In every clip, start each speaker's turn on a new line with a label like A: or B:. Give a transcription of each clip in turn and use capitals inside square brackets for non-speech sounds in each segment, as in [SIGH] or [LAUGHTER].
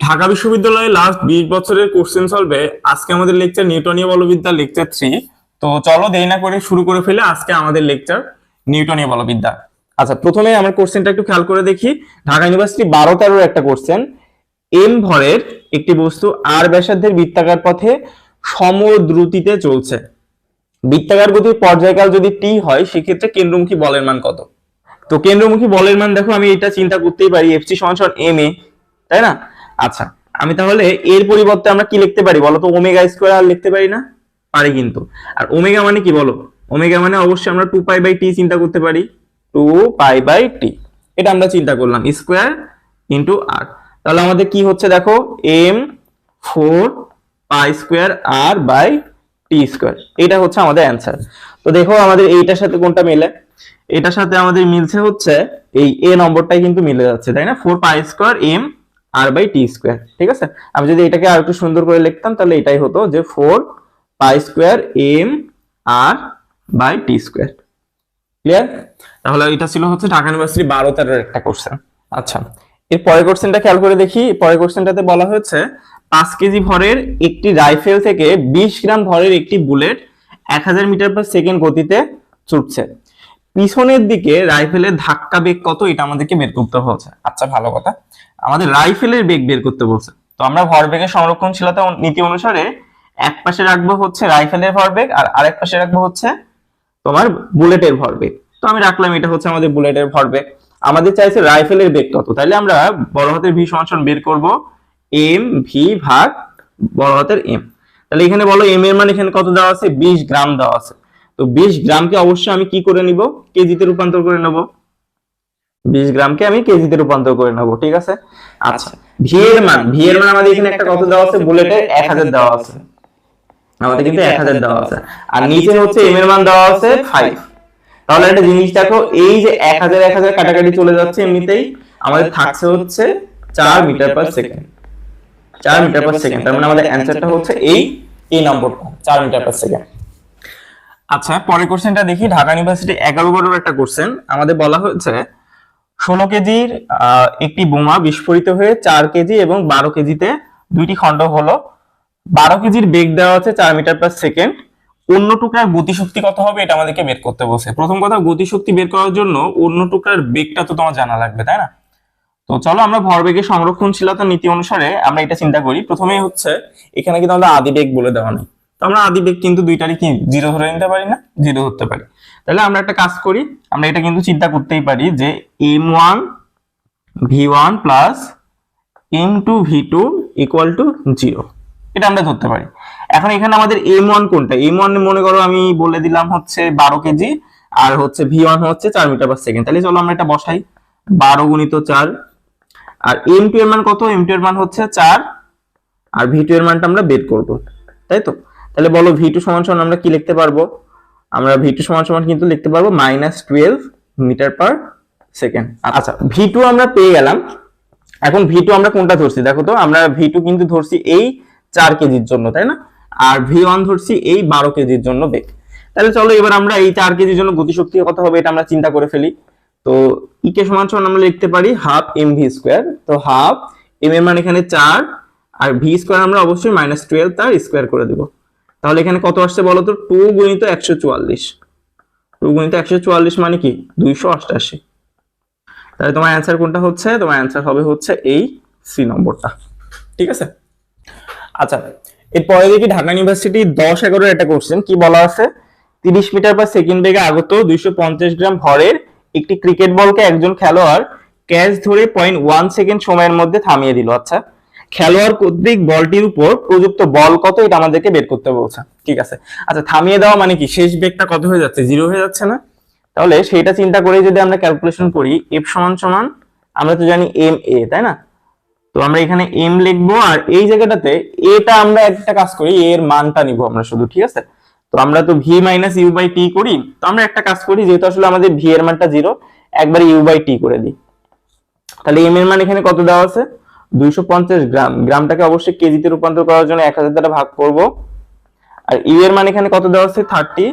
A: ঢাকা বিশ্ববিদ্যালয়ে লাস্ট বিশ বছরের কোশ্চেন সলভে আজকে আমাদের লেকচার নিউটনীয় বলবিদ্যা লেকচার থ্রি তো চলো দেরি না করে শুরু করে ফেলে আজকে আমাদের লেকচার নিউটনীয় বলবিদ্যা। আচ্ছা প্রথমে আমার কোশ্চেনটা একটু খেয়াল করে দেখি। ঢাকা ইউনিভার্সিটি বারো তেরোর একটা কোশ্চেন এম ভরের একটি বস্তু আর ব্যাসার্ধের বৃত্তাকার পথে সমদ্রুতিতে চলছে। বৃত্তাকার গতির পর্যায়কাল যদি টি হয়, সেক্ষেত্রে কেন্দ্রমুখী বলের মান কত? তো কেন্দ্রমুখী বলের মান দেখো, আমি এটা চিন্তা করতেই পারি। এফসি সমান সমান এম এ তাই না? আচ্ছা আমি তাহলে এর পরিবর্তে আমরা কি লিখতে পারি? বলো তো ওমেগা স্কোয়ার আর লিখতে পারি না? পারি কিন্তু। আর ওমেগা মানে কি বলো? ওমেগা মানে অবশ্যই আমরা টু পাই বাই টি চিন্তা করতে পারি। টু পাই বাই টি এটা আমরা চিন্তা করলাম স্কোয়ার ইন্টু আর তাহলে আমাদের কি হচ্ছে দেখো? M four pi square R by T square এটা হচ্ছে আমাদের অ্যান্সার তো দেখো আমাদের এইটার সাথে কোনটা মিলে? এটার সাথে আমাদের মিলছে হচ্ছে, এই এ নম্বরটাই কিন্তু মিলে যাচ্ছে, তাই না? Four pi square M R by T square ঠিক আছে? আমি যদি এটাকে আর একটু সুন্দর করে লিখতাম, তাহলে এটাই হতো যে four pi square M R by T square clear তাহলে এটা ছিল হচ্ছে ঢাকা ইউনিভার্সিটি বারো তেরোর একটা কোশ্চেন আচ্ছা এর পরের কোশ্চেনটা খেয়াল করে দেখি। পরের কোশ্চেনটাতে বলা হয়েছে, পাঁচ কেজি ভরের একটি রাইফেল থেকে বিশ গ্রাম ভরের একটি বুলেট এক হাজার মিটার পার সেকেন্ড গতিতে ছুটছে। পিছনের দিকে রাইফেলের ধাক্কা বেগ কত এটা আমাদেরকে বের করতে হচ্ছে আচ্ছা ভালো কথা। আমাদের রাইফেলের বেগ বের করতে বলছে। তো আমরা ভরবেগের সংরক্ষণশীলতা নীতি অনুসারে এক পাশে রাখব হচ্ছে রাইফেলের ভরবেগ আর আরেক পাশে রাখব হচ্ছে তোমার বুলেটের ভরবেগ তো আমি রাখলাম এটা হচ্ছে আমাদের বুলেটের ভরবেগ আমাদের চাইছে রাইফেলের বেগ কত। তাহলে আমরা বড় হাতের ভি সমান বের করব এম ভি ভাগ বড় হাতের এম। তাহলে এখানে বলো এম এর মান এখানে কত দেওয়া আছে? বিশ গ্রাম দেওয়া আছে। তো বিশ গ্রামকে অবশ্যই আমি কি করে নিব? কেজিতে রূপান্তর করে নেব। বিশ গ্রামকে আমি কেজিতে রূপান্তর করে নেব ঠিক আছে? আচ্ছা ভি এর মান ভি এর মান আমাদের এখানে একটা কত দেওয়া আছে বুলেটে এক হাজার দেওয়া আছে। আমাদের কিন্তু এক হাজার দেওয়া আছে। আর নিচে হচ্ছে এম এর মান দেওয়া আছে ফাইভ তাহলে একটা জিনিস দেখো এই যে এক হাজার এক হাজার কাটাকাটি চলে যাচ্ছে এমনিতেই আমাদের থাকছে হচ্ছে চার মিটার পার সেকেন্ড চার মিটার পার সেকেন্ড তার মানে আমাদের অ্যান্সারটা হচ্ছে এই এই নম্বরটা চার মিটার পার সেকেন্ড আচ্ছা পরের কোশ্চেনটা দেখি। ঢাকা ইউনিভার্সিটি এগারো বারোর একটা কোশ্চেন আমাদের বলা হয়েছে, ষোলো কেজির একটি বোমা বিস্ফোরিত হয়ে চার কেজি এবং বারো কেজিতে দুইটি খণ্ড হলো। বারো কেজির বেগ দেওয়া আছে চার মিটার পার সেকেন্ড অন্য টুকরার গতিশক্তি কত হবে এটা আমাদেরকে বের করতে বসে প্রথম কথা, গতিশক্তি বের করার জন্য অন্য টুকরার বেগটা তো তোমার জানা লাগবে, তাই না? তো চলো, আমরা ভরবেগের সংরক্ষণশীলতা নীতি অনুসারে আমরা এটা চিন্তা করি। প্রথমেই হচ্ছে, এখানে কিন্তু আমাদের আদি বেগ বলে দেওয়া নেই। আমরা আদি বেগ কিন্তু দুইটারই কি জিরো ধরে নিতে পারি না? জিরো ধরতে পারি। তাহলে আমরা একটা কাজ করি, আমরা এটা কিন্তু চিন্তা করতেই পারি যে M one V one plus M two V two equal to zero এটা আমরা ধরতে পারি। এখন এখানে আমাদের এম ওয়ান কোনটা? এম ওয়ান মনে করো আমি বলে দিলাম হচ্ছে বারো কেজি, আর হচ্ছে ভি ওয়ান হচ্ছে চার মিটার পার সেকেন্ড তাহলে চলো আমরা এটা বসাই। বারো গুণিত চার। আর এম টু এর মান কত? এম টু এর মান হচ্ছে চার। আর ভি টু এর মানটা আমরা বের করব। তাই তো? তাহলে বলো ভি টু সমান সমান আমরা কি লিখতে পারব? আমরা ভি টু সমান সমান কিন্তু লিখতে পারব minus twelve metre per second আচ্ছা ভি টু আমরা পেয়ে গেলাম। এখন ভি টু আমরা কোনটা ধরছি? দেখো তো আমরা ভি টু কিন্তু ধরছি এই চার কেজির জন্য তাই না? আর ভি ওয়ান ধরছি এই বারো কেজির জন্য বেগ। তাহলে চলো এবার আমরা এই চার কেজির জন্য গতিশক্তি কত হবে এটা আমরা চিন্তা করে ফেলি। তো ইকে সমান সমান আমরা লিখতে পারি হাফ এম ভি স্কোয়ার তো হাফ এম এর মান এখানে চার আর ভি স্কোয়ার আমরা অবশ্যই মাইনাস টুয়েলভ তার স্কোয়ার করে দিব। তাহলে এখানে কত আসছে বলো তো? টু গুণিত একশো চুয়াল্লিশ। টু গুণিত একশো চুয়াল্লিশ মানে কি? দুইশো অষ্টাশি। তাহলে তোমার অ্যান্সার কোনটা হচ্ছে? তোমার অ্যান্সার হবে হচ্ছে এই সি নম্বরটা। ঠিক আছে? আচ্ছা এরপরে দেখি ঢাকা ইউনিভার্সিটি দশ এগারোর একটা কোশ্চেন কি বলা আছে? তিরিশ মিটার পার সেকেন্ড বেগে আগত দুইশো পঞ্চাশ গ্রাম ভরের একটি ক্রিকেট বলকে একজন খেলোয়াড় ক্যাচ ধরে পয়েন্ট ওয়ান সেকেন্ড সময়ের মধ্যে থামিয়ে দিল। আচ্ছা খেলোয়াড় কর্তৃক বলটির উপর প্রযুক্ত বল কত, এটা আমাদেরকে বের করতে বলছে। ঠিক আছে? আচ্ছা থামিয়ে দেওয়া মানে কি? শেষ বেগটা কত হয়ে যাচ্ছে? জিরো হয়ে যাচ্ছে না? তাহলে সেটা চিন্তা করে যদি আমরা ক্যালকুলেশন করি এফ সমান সমান, আমরা তো জানি এম এ তাই না? তো আমরা এখানে এম লিখব, আর এই জায়গাটাতে এটা আমরা একটা কাজ করি এর মানটা নিব আমরা শুধু, ঠিক আছে? তো আমরা তো V minus U by T করি, তো আমরা একটা কাজ করি, যেহেতু আসলে আমাদের ভি এর মানটা জিরো, একবার ইউ বাই টি করে দিই। তাহলে এম এর মান এখানে কত দেওয়া আছে? দুইশো পঞ্চাশ গ্রাম। গ্রামটাকে অবশ্যই কেজিতে রূপান্তর করার জন্য এক হাজার দ্বারা ভাগ করব। আর ইউ এর মান এখানে কত দেওয়া আছে? থার্টি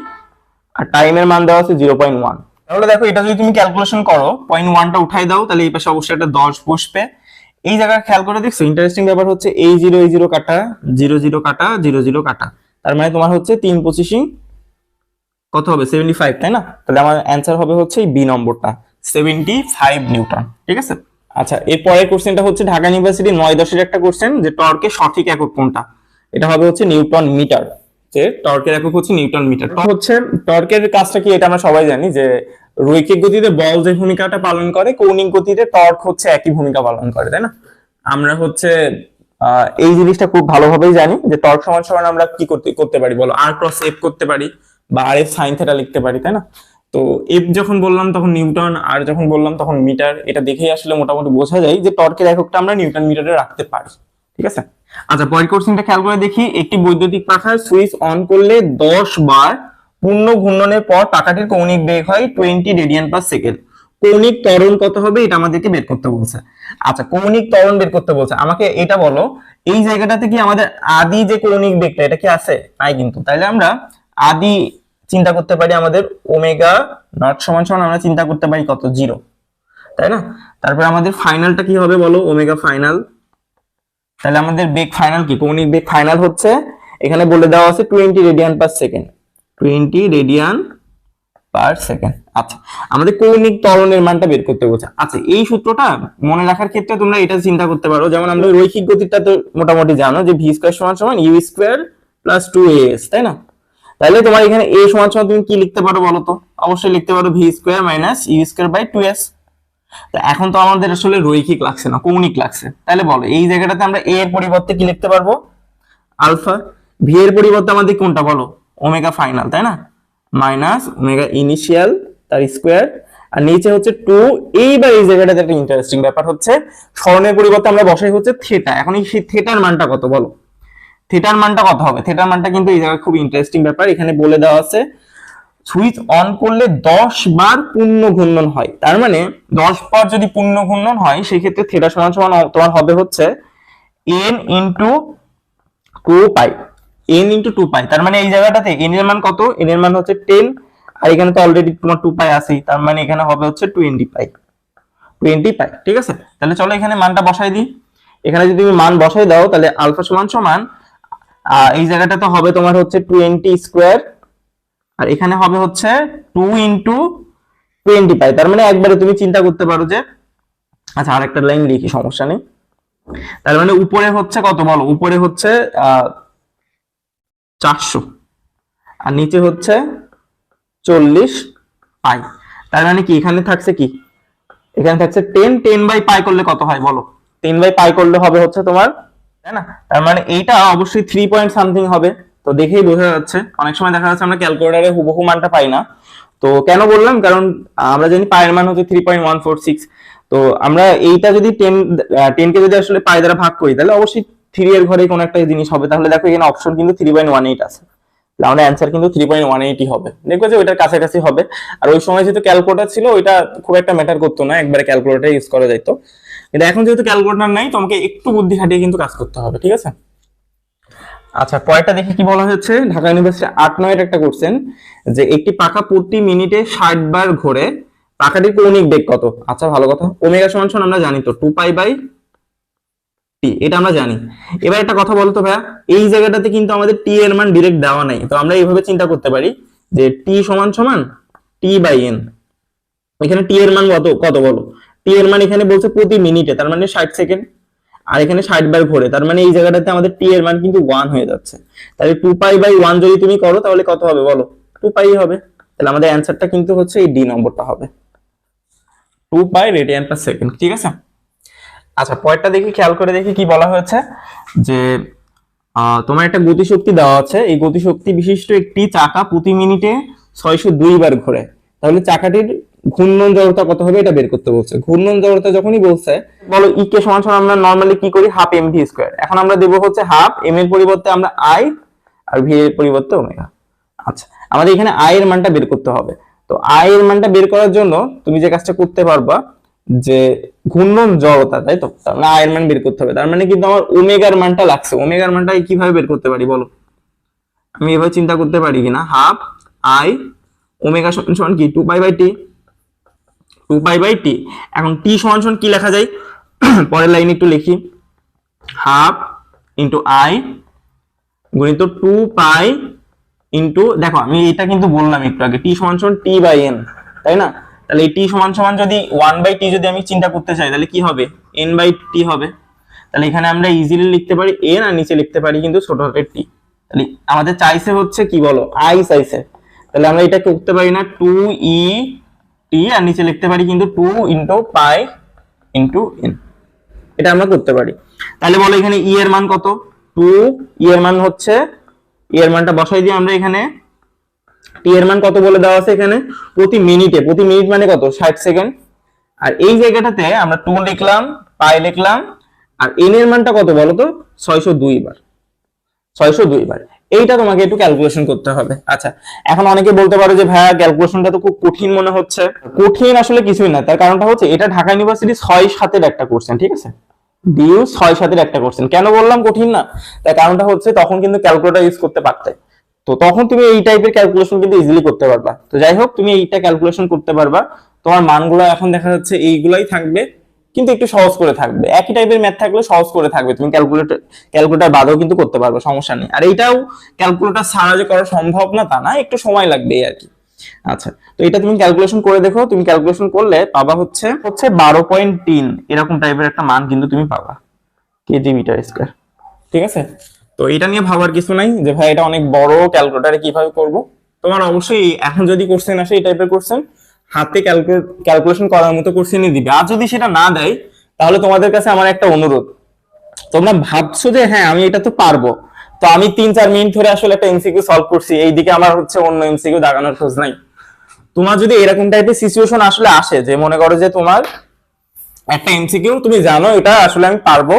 A: আর টাইমের মান দেওয়া আছে জিরো পয়েন্ট ওয়ান তাহলে দেখো, এটা যদি তুমি ক্যালকুলেশন করো পয়েন্ট ওয়ানটা উঠাই দাও, তাহলে এই পাশে অবশ্যই একটা দশ বসবে। এই জায়গায় খেয়াল করে দেখছ ইন্টারেস্টিং ব্যাপার হচ্ছে এই জিরো এই জিরো কাটা জিরো জিরো কাটা জিরো জিরো কাটা। তার মানে তোমার হচ্ছে তিন পঁচিশিং, কত হবে? সেভেন্টি ফাইভ তাই না? তাহলে আমার অ্যান্সার হবে হচ্ছে বি নম্বরটা সেভেন্টি ফাইভ নিউটন, ঠিক আছে? আচ্ছা এর পরের কোশ্চেনটা হচ্ছে ঢাকা ইউনিভার্সিটি নয় দশের একটা কোশ্চেন যে টর্কের সঠিক একক কোনটা? এটা হবে হচ্ছে নিউটন মিটার, যে টর্কের একক হচ্ছে নিউটন মিটার। হচ্ছে টর্কের কাজটা কি এটা আমরা সবাই জানি, যে রৈখিক গতিতে বল যে ভূমিকাটা পালন করে, কৌণিক গতিতে টর্ক হচ্ছে একই ভূমিকা পালন করে, তাই না? আমরা হচ্ছে এই জিনিসটা খুব ভালোভাবেই জানি, যে টর্ক সমান সমান আমরা কি করতে করতে পারি বলো? আর ক্রস এফ করতে পারি, বা আর এফ সাইন থেটা লিখতে পারি, তাই না? তো এফ যখন বললাম তখন নিউটন আর যখন বললাম তখন মিটার, এটা দেখেই আসলে মোটামুটি বোঝা যায় যে টর্কের এককটা আমরা নিউটন মিটারে রাখতে পারি, ঠিক আছে? আচ্ছা পরের কোশ্চেনটা খেয়াল করে দেখি, একটি বৈদ্যুতিক পাখা সুইচ অন করলে দশ বার পূর্ণ ঘূর্ণনের পর পাখাটির কৌণিক বেগ হয় টোয়েন্টি রেডিয়ান পার সেকেন্ড কৌণিক ত্বরণ কত হবে এটা আমাদেরকে বের করতে বলছে। আচ্ছা কৌণিক ত্বরণ বের করতে বলছে। আমাকে এটা বলো, এই জায়গাটাতে কি আমাদের আদি যে কৌণিক বেগটা, এটা কি আছে? নাই কিন্তু। তাইলে আমরা আদি চিন্তা করতে পারি আমাদের ওমেগা নট সমান সমান আমরা চিন্তা করতে পারি কত? জিরো। তাই না? তারপর আমাদের ফাইনালটা কি হবে বলো? Omega final. তাহলে আমাদের বেগ ফাইনাল কি? কৌণিক বেগ ফাইনাল হচ্ছে, এখানে বলে দেওয়া আছে twenty radian per second. Twenty radian per second. আচ্ছা আমাদের কৌণিক ত্বরণের মানটা বের করতে বলছে। আচ্ছা এই সূত্রটা মনে রাখার ক্ষেত্রে তোমরা এটা চিন্তা করতে পারো। যেমন আমরা রৈখিক গতিটা তো মোটামুটি জানো যে ভি স্কোয়ার সমান সমান U square plus two S, তাই না? তাহলে তোমার এখানে এ সমান সমান তুমি কি লিখতে পারো বলো তো? অবশ্যই লিখতে পারো V square minus U square by two S. এখন তো আমাদের আসলে রৈখিক লাগছে না, কৌণিক লাগছে। তাহলে বলো, এই জায়গাটাতে আমরা এ এর পরিবর্তে কি লিখতে পারব? আলফা, ভি এর পরিবর্তে আমাদের কোনটা বলো? ওমেগা ফাইনাল, তাই না? মাইনাস ওমেগা ইনিশিয়াল তার স্কোয়ার। আর নিচে হচ্ছে টু, এইবার এই জায়গাটাতে একটা ইন্টারেস্টিং ব্যাপার হচ্ছে স্মরণের পরিবর্তে আমরা বসাই হচ্ছে থেটা। এখন এই থেটার মানটা কত বলো? থেটার মানটা কত হবে? থেটার মানটা কিন্তু এই জায়গায় খুব ইন্টারেস্টিং ব্যাপার। এখানে বলে দেওয়া আছে সুইচ অন করলে দশ বার পূর্ণ ঘূর্ণন হয়। তার মানে দশ বার যদি পূর্ণ ঘূর্ণন হয় সেই ক্ষেত্রে থেটা সমান সমান তোমার হবে হচ্ছে N into two pi N into two pi তার মানে এই জায়গাটাতে এন এর মান কত? এন এর মান হচ্ছে টেন আর এখানে তো অলরেডি তোমার টু পাই আছেই। তার মানে এখানে হবে হচ্ছে টোয়েন্টি পাই টোয়েন্টি পাই ঠিক আছে? তাহলে চলো এখানে মানটা বসাই দিই। এখানে যদি তুমি মান বসাই দাও, তাহলে আলফা সমান সমান এই জায়গাটাতে হবে তোমার হচ্ছে টোয়েন্টি স্কোয়ার আর এখানে হবে হচ্ছে টু ইন্টু টোয়েন্টি পাই তার মানে একবারে তুমি চিন্তা করতে পারো যে আচ্ছা আরেকটা লাইন লিখি, সমস্যা নেই। তার মানে উপরে হচ্ছে কত বলো? উপরে হচ্ছে চারশো, আর নিচে হচ্ছে চল্লিশ পাই তার মানে কি, এখানে থাকছে কি? এখানে থাকছে টেন টেন বাই পাই করলে কত হয় বলো? টেন বাই পাই করলে হবে হচ্ছে তোমার তাই না? তার মানে এইটা অবশ্যই থ্রি পয়েন্ট সামথিং হবে। তো দেখেই বোঝা যাচ্ছে। অনেক সময় দেখা যাচ্ছে আমরা ক্যালকুলেটারে হুবহু মানটা পাই না। তো কেন বললাম? কারণ আমরা জানি পায়ের মান হচ্ছে থ্রি তো আমরা এইটা যদি টেন যদি আসলে পাই দ্বারা ভাগ করি, তাহলে অবশ্যই থ্রি এর ঘরে কোনো একটা জিনিস হবে। তাহলে দেখো এখানে অপশন কিন্তু থ্রি পয়েন্ট ওয়ান এইট আছে। আমাদের অ্যান্সার কিন্তু থ্রি পয়েন্ট ওয়ান এইটই হবে। দেখবে যে ওইটার কাছাকাছি হবে। আর ওই সময় যেহেতু ক্যালকুলেটার ছিল, ওইটা খুব একটা ম্যাটার করতো না। একবারে ক্যালকুলেটার ইউজ করা যেত কিন্তু এখন যেহেতু ক্যালকুলেটার নাই তোমাকে একটু বুদ্ধি খাটিয়ে কিন্তু কাজ করতে হবে, ঠিক আছে? আচ্ছা পরেরটা দেখি কি বলা হয়েছে? ঢাকা ইউনিভার্সিটি আট নয়ের একটা কোশ্চেন যে একটি পাখা প্রতি মিনিটে ষাট বার ঘোরে, পাখাটির কৌণিক বেগ কত? আচ্ছা ভালো কথা। ওমেগা সমান সমান আমরা জানি তো, টু পাই বাই টি, এটা আমরা জানি। এবার একটা কথা বলতো ভাইয়া, এই জায়গাটাতে কিন্তু আমাদের টি এর মান ডিরেক্ট দেওয়া নাই, তো আমরা এইভাবে চিন্তা করতে পারি যে টি সমান সমান টি বাই এন। এখানে টি এর মান কত কত বলো? টি এর মান এখানে বলছে প্রতি মিনিটে, তার মানে ষাট সেকেন্ড। আর এখানে ষাট বার ঘোরে, তার মানে এই জায়গাটাতে আমাদের টি এর মান কিন্তু ওয়ান হয়ে যাচ্ছে। তাহলে টু পাই বাই ওয়ান যদি তুমি করো, তাহলে কত হবে বলো? টু পাই হবে। তাহলে আমাদের অ্যান্সারটা কিন্তু হচ্ছে এই ডি নম্বরটা হবে। Two pi radian per second ঠিক আছে? আচ্ছা পরেরটা দেখি, খেয়াল করে দেখি কি বলা হয়েছে। যে তোমার একটা গতিশক্তি দেওয়া আছে। এই গতিশক্তি বিশিষ্ট একটি চাকা প্রতি মিনিটে ছয়শো দুই বার ঘোরে। তাহলে চাকাটির ঘূর্ণন জড়তা কত হবে এটা বের করতে বলছে। ঘূর্ণন জড়তা যখনই বলছে বলো ই কে সমান সমান আমরা নর্মালি কি করি? হাফ এম ভি স্কোয়ার এখন আমরা দেবো হচ্ছে হাফ এম এর পরিবর্তে আমরা আই আর ভি এর পরিবর্তে ওমেগা আচ্ছা আমাদের এখানে আই এর মানটা বের করতে হবে। তো আই এর মানটা বের করার জন্য তুমি যে কাজটা করতে পারবা, যে ঘূর্ণন জড়তা, তাই তো? তার মানে আয়ের মান বের করতে হবে। তার মানে কিন্তু আমার ওমেগার মানটা লাগছে। ওমেগার মানটা কীভাবে বের করতে পারি বলো? আমি এভাবে চিন্তা করতে পারি কিনা? হাফ আই ওমেগা সমান কি? Two pi by T two pi by T এখন টি সমান সমান কি লেখা যায়? [CLEARS THROAT] পরের লাইন একটু লিখি। হাফ ইন্টু আই গুণিত টু পাই ইন্টু দেখো, আমি এটা কিন্তু বললাম একটু আগে টি সমান সমান টি বাই এন তাই না? তাহলে এই টি সমান সমান যদি ওয়ান বাই টি যদি আমি চিন্তা করতে চাই, তাহলে কি হবে? এন বাই টি হবে। তাহলে এখানে আমরা ইজিলি লিখতে পারি এন আর নিচে লিখতে পারি কিন্তু ছোট হাতের টি তাহলে আমাদের চাইছে হচ্ছে কি বলো? আই চাইছে তাহলে আমরা এটা করতে পারি না টু ই টি আর নিচে লিখতে পারি কিন্তু two into pi into N এটা আমরা করতে পারি। তাহলে বলো এখানে ই এর মান কত? টু ই এর মান হচ্ছে ই এর মানটা বসাই দিই আমরা এখানে। টি এর মান কত বলে দেওয়া আছে এখানে? প্রতি মিনিটে। প্রতি মিনিট মানে কত? ষাট সেকেন্ড। আর এই জায়গাটাতে আমরা টু লিখলাম পাই লিখলাম। আর এন এর মানটা কত বলো তো ছয়শো দুই বার। ছয়শো দুই বার। এইটা তোমাকে একটু ক্যালকুলেশন করতে হবে। আচ্ছা এখন অনেকে বলতে পারো যে, ভাইয়া ক্যালকুলেশনটা তো খুব কঠিন মনে হচ্ছে। কঠিন আসলে কিছুই না, তার কারণটা হচ্ছে, এটা ঢাকা ইউনিভার্সিটি ছয় সাতের একটা কোর্সেন ঠিক আছে? ডিউ ছয় সাতের একটা কোর্সেন কেন বললাম কঠিন না? তার কারণটা হচ্ছে, তখন কিন্তু ক্যালকুলেটর ইউজ করতে পারতে। তো তখন তুমি এই টাইপের ক্যালকুলেশন কিন্তু ইজিলি করতে পারবা। তো যাই হোক, তুমি এইটা ক্যালকুলেশন করতে পারবা। তোমার মানগুলো এখন দেখা যাচ্ছে, এইগুলাই থাকবে। কিন্তু একটু সহজ করে থাকবে। একই টাইপের ম্যাথ থাকলে সহজ করে থাকবে। তুমি ক্যালকুলেটর ক্যালকুলেটর বাদেও কিন্তু করতে পারবে, সমস্যা নেই। আর এইটাও ক্যালকুলেটর ছাড়া যে করা সম্ভব না তা না, একটু সময় লাগবে আর কি। আচ্ছা তো এটা তুমি ক্যালকুলেশন করে দেখো। তুমি ক্যালকুলেশন করলে পাবা হচ্ছে হচ্ছে বারো পয়েন্ট তিন। এরকম টাইপের একটা মান কিন্তু তুমি পাবা কেজি মিটার স্কোয়ার ঠিক আছে? তো এটা নিয়ে ভাবার কিছু নাই যে ভাই এটা অনেক বড় ক্যালকুলেটারে কীভাবে করব? তোমার অবশ্যই এখন যদি কোশ্চেন আসে এই টাইপের কোশ্চেন হাতে ক্যালকুলেশন করার মতো কোশ্চেনই দিবে। আর যদি সেটা না দেয়, তাহলে তোমাদের কাছে আমার একটা অনুরোধ। তোমরা ভাবছ যে হ্যাঁ আমি এটা তো পারব। তো আমি তিন চার মিনিট ধরে আসলে একটা এমসিকিউ সলভ করছি। এইদিকে আমার হচ্ছে অন্য এমসিকিউ দাগানোর খোঁজ নাই। তোমার যদি এরকম টাইপের সিচুয়েশন আসলে আসে যে, মনে করো যে তোমার একটা এমসিকিউ তুমি জানো এটা আসলে আমি পারব,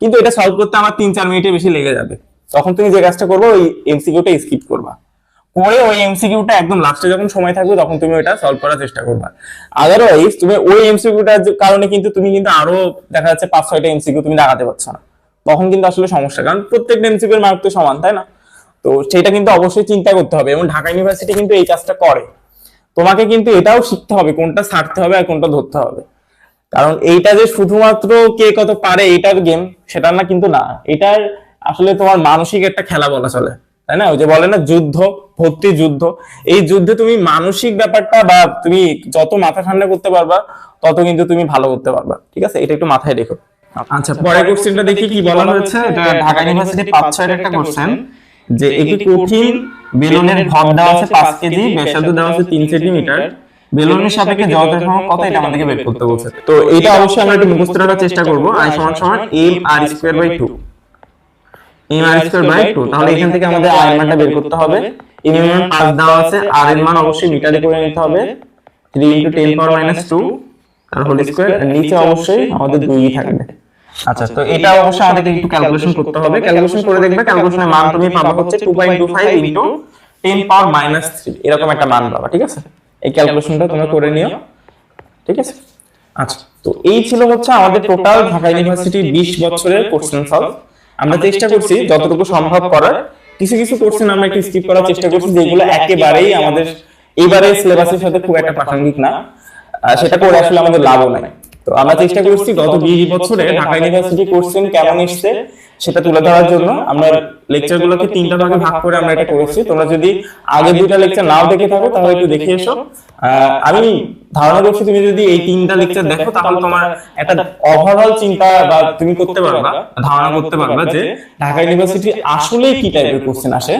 A: কিন্তু এটা সলভ করতে আমার তিন চার মিনিটের বেশি লেগে যাবে। তখন তুমি যে কাজটা করব, ওই এমসিকিউটা স্কিপ করবা। করে ওই এমসিকিউটা একদম লাস্টে যখন সময় থাকবে তখন তুমি ওটা সলভ করার চেষ্টা করবা। আদারওয়াইজ তুমি ওই এমসিকিউটার কারণে কিন্তু তুমি কিন্তু আরও দেখা যাচ্ছে পাঁচ, ছয়টা এমসিকিউ তুমি দাগাতে পারছ না। তখন কিন্তু আসলে সমস্যা, কারণ প্রত্যেকটা এমসিকিউ এর মার্ক তো সমান, তাই না? তো সেটা কিন্তু অবশ্যই চিন্তা করতে হবে, এবং ঢাকা ইউনিভার্সিটি কিন্তু এই কাজটা করে। তোমাকে কিন্তু এটাও শিখতে হবে, কোনটা ছাড়তে হবে আর কোনটা ধরতে হবে। কারণ এইটা যে শুধুমাত্র কে কত পারে, এটার গেম সেটা না কিন্তু না। এটার আসলে তোমার মানসিক একটা খেলা বলা চলে। তাই না? ওই যে বলে না যুদ্ধ ভর্তি যুদ্ধ। এই যুদ্ধে তুমি মানসিক ব্যাপারটা বা তুমি যত মাথা ঠান্ডা করতে পারবা তত কিন্তু তুমি ভালো করতে পারবা। ঠিক আছে? এটা একটু মাথায় রেখো। আচ্ছা পরের কোশ্চেনটা দেখি কি বলা হয়েছে? এটা ঢাকা ইউনিভার্সিটি পাঁচ ছয়ের একটা কোশ্চেন যে একটি কঠিন বেলুনের ভর দেওয়া আছে পাঁচ কেজি ব্যাসার্ধ দেওয়া আছে তিন সেন্টিমিটার। বেলুনের সাপেক্ষে জড়তার সমান কত এটা আমাদেরকে বের করতে বলছে। তো এটা অবশ্যই আমরা একটু মুখস্থ রাখার চেষ্টা করব। আই সমান সমান M R square by 2 M R square by 2 তাহলে এখান থেকে আমাদের আর এর মানটা বের করতে হবে। এম এর মান 5 দেওয়া আছে আর এর মান অবশ্যই মিটারে করে নিতে হবে। 3 ইনটু 10 পাওয়ার মাইনাস 2 তার হোল স্কয়ার নিচে অবশ্যই আমাদের 2 থাকবে। আচ্ছা তো এটা আমাদেরকে একটু ক্যালকুলেশন করতে হবে। ক্যালকুলেশন করে দেখবে ক্যালকুলেশনের মান তুমি পাবা হচ্ছে 2.25 ইনটু 10 পাওয়ার মাইনাস 3 এরকম একটা মান পাবা ঠিক আছে? এই ক্যালকুলেশনটা তোমরা করে নিও ঠিক আছে? আচ্ছা তো এই ছিল হচ্ছে আমাদের টোটাল ঢাকা ইউনিভার্সিটির 20 বছরের কোশ্চেন সলভ আমরা চেষ্টা করছি যতটুকু সম্ভব করার। কিছু কিছু কোশ্চেন আমরা একটু স্কিপ করার চেষ্টা করছি যেগুলো একেবারেই আমাদের এবারে সিলেবাসের সাথে খুব একটা প্রাসঙ্গিক না। সেটা করে আসলে আমাদের লাভও নাই। তো আমরা চেষ্টা করছি গত বিশ বছরে ঢাকা ইউনিভার্সিটি কোশ্চেন কেমন এসছে সেটা তুলে ধরার জন্য আমরা লেকচার গুলোকে তিনটা ভাগে ভাগ করে আমরা এটা করেছি। তোমরা যদি আগে দুইটা লেকচার নাও দেখে থাকো তাহলে একটু দেখে এসো। আমি ধারণা করছি তুমি যদি এই তিনটা লেকচার দেখো তাহলে তোমার একটা ওভারঅল চিন্তা বা তুমি করতে পারবা ধারণা করতে পারবা যে ঢাকা ইউনিভার্সিটি আসলে কি টাইপের কোশ্চেন আসে?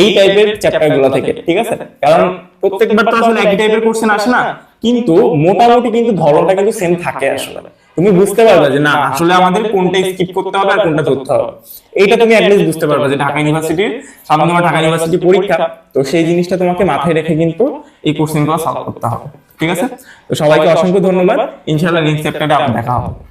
A: এই টাইপের চ্যাপ্টারগুলো থেকে ঠিক আছে? কারণ প্রত্যেকবার তো আসলে একই টাইপের কোশ্চেন আসে না। কিন্তু মোটামুটি কিন্তু ধরনটা কিন্তু সেম থাকে আসলে। তুমি বুঝতে পারবে যে না আসলে আমাদের কোনটা স্কিপ করতে হবে আর কোনটা ধরতে হবে। এইটা তুমি অ্যাটলিস্ট বুঝতে পারবে যে ঢাকা ইউনিভার্সিটির সামনে তোমার ঢাকা ইউনিভার্সিটি পরীক্ষা। তো সেই জিনিসটা তোমাকে মাথায় রেখে কিন্তু এই কোশ্চেনগুলো সলভ করতে হবে। ঠিক আছে? তো সবাইকে অসংখ্য ধন্যবাদ। ইনশাআল্লাহ নেক্সট চ্যাপ্টারে আবার দেখা হবে।